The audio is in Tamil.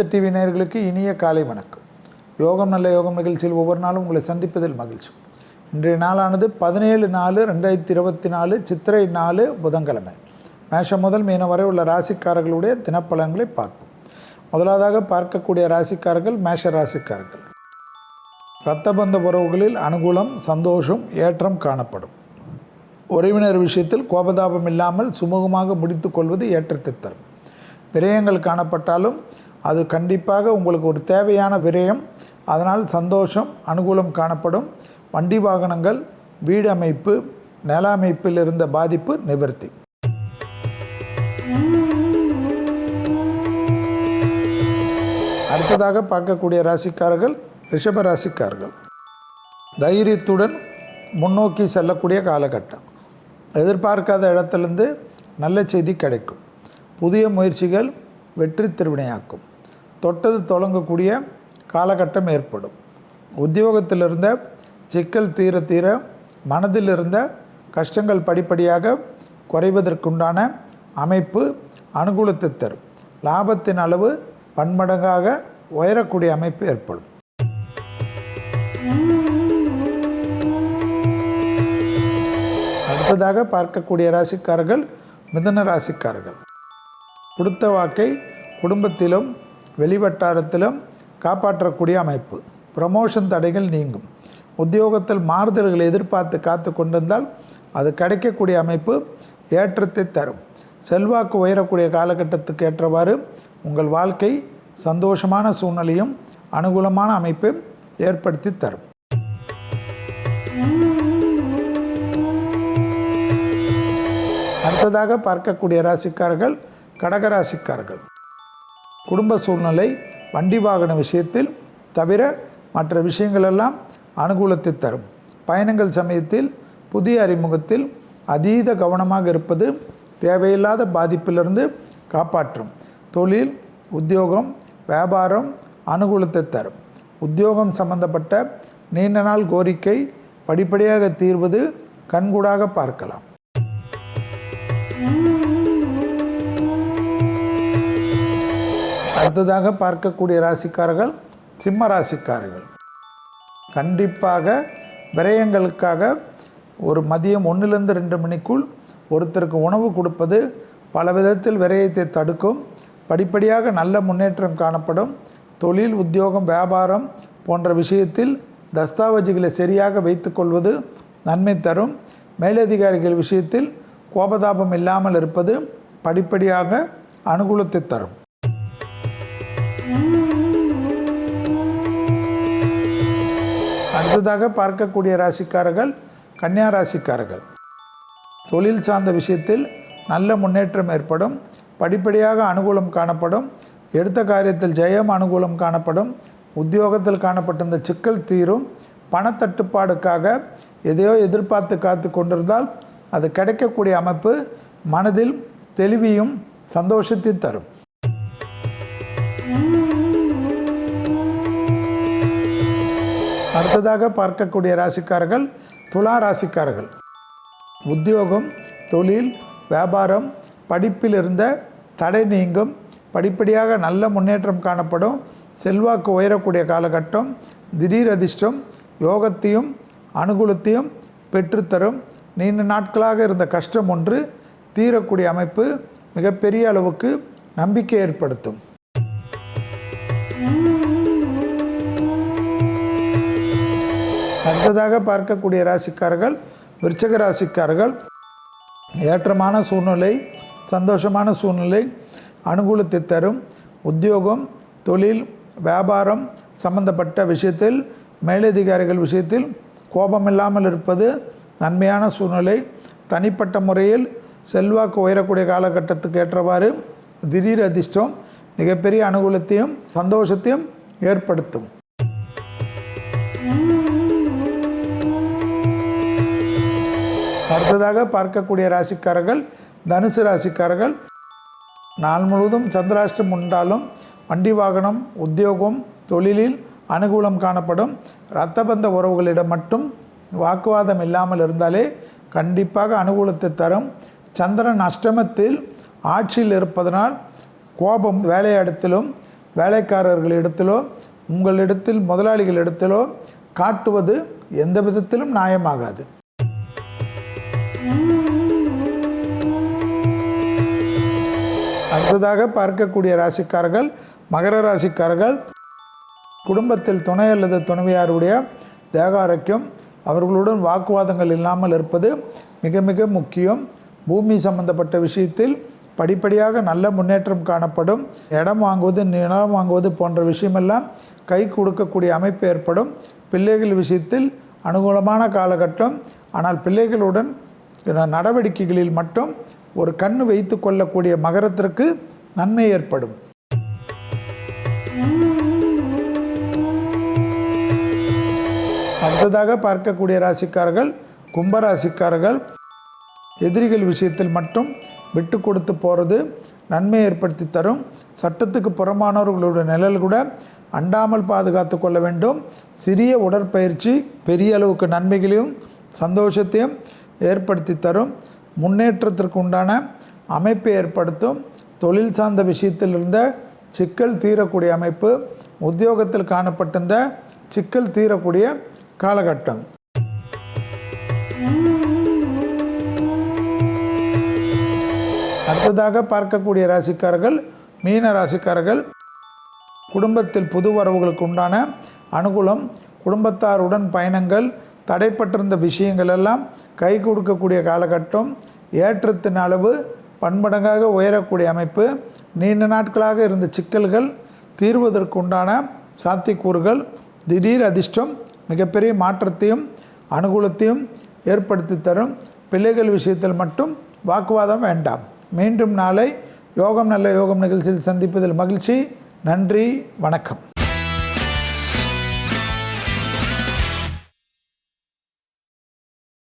வேத டிவி நேயர்களுக்கு இனிய காலை வணக்கம். யோகம் நல்ல யோகம் நிகழ்ச்சியில் ஒவ்வொரு நாளும் உங்களை சந்திப்பதில் மகிழ்ச்சி. இன்றைய நாளானது பதினேழு நாலு ரெண்டாயிரத்தி இருபத்தி நாலு சித்திரை நாலு புதன்கிழமை. மேஷம் முதல் மீனம் வரை உள்ள ராசிக்காரர்களுடைய தினப்பலன்களை பார்ப்போம். முதலாவதாக பார்க்கக்கூடிய ராசிக்காரர்கள் மேஷ ராசிக்காரர்கள். இரத்தபந்த உறவுகளில் அனுகூலம் சந்தோஷம் ஏற்றம் காணப்படும். உறவினர் விஷயத்தில் கோபதாபம் இல்லாமல் சுமூகமாக முடித்துக் கொள்வது ஏற்றத்தை தரும். விரயங்கள் காணப்பட்டாலும் அது கண்டிப்பாக உங்களுக்கு ஒரு தேவையான விரயம். அதனால் சந்தோஷம் அனுகூலம் காணப்படும். வண்டி வாகனங்கள் வீடு அமைப்பு நில அமைப்பில் இருந்த பாதிப்பு நிவர்த்தி. அடுத்ததாக பார்க்கக்கூடிய ராசிக்காரர்கள் ரிஷப ராசிக்காரர்கள். தைரியத்துடன் முன்னோக்கி செல்லக்கூடிய காலகட்டம். எதிர்பார்க்காத இடத்துலேருந்து நல்ல செய்தி கிடைக்கும். புதிய முயற்சிகள் வெற்றி திருவினையாக்கும். தொட்டது தொடங்கக்கூடிய காலகட்டம் ஏற்படும். உத்தியோகத்தில் இருந்த சிக்கல் தீர தீர மனதில் இருந்த கஷ்டங்கள் படிப்படியாக குறைவதற்குண்டான அமைப்பு அனுகூலத்தை தரும். லாபத்தின் அளவு பன்மடங்காக உயரக்கூடிய அமைப்பு ஏற்படும். அடுத்ததாக பார்க்கக்கூடிய ராசிக்காரர்கள் மிதன ராசிக்காரர்கள். கொடுத்த வாக்கை குடும்பத்திலும் வெளிவட்டாரத்திலும் காப்பாற்றக்கூடிய அமைப்பு. ப்ரமோஷன் தடைகள் நீங்கும். உத்தியோகத்தில் மாறுதல்களை எதிர்பார்த்து காத்து கொண்டிருந்தால் அது கிடைக்கக்கூடிய அமைப்பு ஏற்றத்தை தரும். செல்வாக்கு உயரக்கூடிய காலகட்டத்துக்கு ஏற்றவாறு உங்கள் வாழ்க்கை சந்தோஷமான சூழ்நிலையும் அனுகூலமான அமைப்பையும் ஏற்படுத்தி தரும். அடுத்ததாக பார்க்கக்கூடிய ராசிக்காரர்கள் கடகராசிக்காரர்கள் குடும்ப சூழ்நிலை வண்டி வாகன விஷயத்தில் தவிர மற்ற விஷயங்களெல்லாம் அனுகூலத்தை தரும். பயணங்கள் சமயத்தில் புதிய அறிமுகத்தில் அதீத கவனமாக இருப்பது தேவையில்லாத பாதிப்பிலிருந்து காப்பாற்றும். தொழில் உத்தியோகம் வியாபாரம் அனுகூலத்தை தரும். உத்தியோகம் சம்பந்தப்பட்ட நீண்ட நாள் கோரிக்கை படிப்படியாக தீர்வது கண்கூடாக பார்க்கலாம். அடுத்ததாக பார்க்கக்கூடிய ராசிக்காரர்கள் சிம்ம ராசிக்காரர்கள். கண்டிப்பாக விரயங்களுக்காக ஒரு மதியம் ஒன்றிலிருந்து ரெண்டு மணிக்குள் ஒருத்தருக்கு உணவு கொடுப்பது பல விதத்தில் விரயத்தை தடுக்கும். படிப்படியாக நல்ல முன்னேற்றம் காணப்படும். தொழில் உத்தியோகம் வியாபாரம் போன்ற விஷயத்தில் தஸ்தாவேஜுகளை சரியாக வைத்துக்கொள்வது நன்மை தரும். மேலதிகாரிகள் விஷயத்தில் கோபதாபம் இல்லாமல் இருப்பது படிப்படியாக அனுகூலத்தை தரும். அடுத்ததாக பார்க்கக்கூடிய ராசிக்காரர்கள் கன்னியா ராசிக்காரர்கள். தொழில் சார்ந்த விஷயத்தில் நல்ல முன்னேற்றம் ஏற்படும் படிப்படியாக அனுகூலம் காணப்படும் எடுத்த காரியத்தில் ஜெயம் அனுகூலம் காணப்படும் உத்தியோகத்தில் காணப்பட்டிருந்த சிக்கல் தீரும் பணத்தட்டுப்பாடுக்காக எதையோ எதிர்பார்த்து காத்து கொண்டிருந்தால் அது கிடைக்கக்கூடிய அமைப்பு மனதில் தெளிவையும் சந்தோஷத்தையும் தரும். அடுத்ததாக பார்க்கக்கூடிய ராசிக்காரர்கள் துலா ராசிக்காரர்கள். உத்தியோகம் தொழில் வியாபாரம் படிப்பில் இருந்த தடை நீங்கும் படிப்படியாக நல்ல முன்னேற்றம் காணப்படும் செல்வாக்கு உயரக்கூடிய காலகட்டம் திடீர் அதிர்ஷ்டம் யோகத்தையும் அனுகூலத்தையும் பெற்றுத்தரும். நீண்ட நாட்களாக இருந்த கஷ்டம் ஒன்று தீரக்கூடிய அமைப்பு மிகப்பெரிய அளவுக்கு நம்பிக்கை ஏற்படுத்தும். அடுத்ததாக பார்க்கக்கூடிய ராசிக்காரர்கள் விருச்சக ராசிக்காரர்கள். ஏற்றமான சூழ்நிலை சந்தோஷமான சூழ்நிலை அனுகூலத்தை தரும். உத்தியோகம் தொழில் வியாபாரம் சம்பந்தப்பட்ட விஷயத்தில் மேலதிகாரிகள் விஷயத்தில் கோபமில்லாமல் இருப்பது நன்மையான சூழ்நிலை. தனிப்பட்ட முறையில் செல்வாக்கு உயரக்கூடிய காலகட்டத்துக்கு ஏற்றவாறு திடீர் அதிர்ஷ்டம் மிகப்பெரிய அனுகூலத்தையும் சந்தோஷத்தையும் ஏற்படுத்தும். அடுத்ததாக பார்க்கக்கூடிய ராசிக்காரர்கள் தனுசு ராசிக்காரர்கள். நாள் முழுவதும் சந்திராஷ்டம் உண்டாலும் வண்டி வாகனம் உத்தியோகம் தொழிலில் அனுகூலம் காணப்படும். இரத்தபந்த உறவுகளிடம் மட்டும் வாக்குவாதம் இல்லாமல் இருந்தாலே கண்டிப்பாக அனுகூலத்தை தரும். சந்திரன் அஷ்டமத்தில் ஆட்சியில் இருப்பதனால் கோபம் வேலையிடத்திலும் வேலைக்காரர்களிடத்திலோ உங்களிடத்தில் முதலாளிகளிடத்திலோ காட்டுவது எந்த விதத்திலும் நியாயமாகாது. அடுத்ததாக பார்க்கக்கூடிய ராசிக்காரர்கள் மகர ராசிக்காரர்கள் குடும்பத்தில் துணை அல்லது துணைவியாருடைய தேக ஆரோக்கியம் அவர்களுடன் வாக்குவாதங்கள் இல்லாமல் இருப்பது மிக மிக முக்கியம். பூமி சம்பந்தப்பட்ட விஷயத்தில் படிப்படியாக நல்ல முன்னேற்றம் காணப்படும். இடம் வாங்குவது நிலம் வாங்குவது போன்ற விஷயமெல்லாம் கை கொடுக்கக்கூடிய அமைப்பு ஏற்படும். பிள்ளைகள் விஷயத்தில் அனுகூலமான காலகட்டம். ஆனால் பிள்ளைகளுடன் நடவடிக்கைகளில் மட்டும் ஒரு கண் வைத்து கொள்ளக்கூடிய மகரத்திற்கு நன்மை ஏற்படும். அடுத்ததாக பார்க்கக்கூடிய ராசிக்காரர்கள் கும்பராசிக்காரர்கள் எதிரிகள் விஷயத்தில் மட்டும் விட்டு கொடுத்து போகிறது நன்மை ஏற்படுத்தி தரும். சட்டத்துக்கு புறமானவர்களுடைய நிழல் கூட அண்டாமல் பாதுகாத்து கொள்ள வேண்டும். சிறிய உடற்பயிற்சி பெரிய அளவுக்கு நன்மைகளையும் சந்தோஷத்தையும் ஏற்படுத்தி தரும். முன்னேற்றத்திற்கு உண்டான அமைப்பை ஏற்படுத்தும். தொழில் சார்ந்த விஷயத்தில் இருந்த சிக்கல் தீரக்கூடிய அமைப்பு. உத்தியோகத்தில் காணப்பட்டிருந்த சிக்கல் தீரக்கூடிய காலகட்டம். அடுத்ததாக பார்க்கக்கூடிய ராசிக்காரர்கள் மீன ராசிக்காரர்கள். குடும்பத்தில் புது வரவுகளுக்கு உண்டான அனுகூலம் குடும்பத்தாருடன் பயணங்கள் தடைப்பட்டிருந்த விஷயங்கள் எல்லாம் கை கொடுக்கக்கூடிய காலகட்டம் ஏற்றத்தின் அளவு பன்மடங்காக உயரக்கூடிய அமைப்பு நீண்ட நாட்களாக இருந்த சிக்கல்கள் தீர்வதற்கு உண்டான சாத்தியக்கூறுகள் திடீர் அதிர்ஷ்டம் மிகப்பெரிய மாற்றத்தையும் அனுகூலத்தையும் ஏற்படுத்தி தரும் பிள்ளைகள் விஷயத்தில் மட்டும் வாக்குவாதம் வேண்டாம். மீண்டும் நாளை யோகம் நல்ல யோகம் நிகழ்ச்சியில் சந்திப்பதில் மகிழ்ச்சி. நன்றி. வணக்கம்.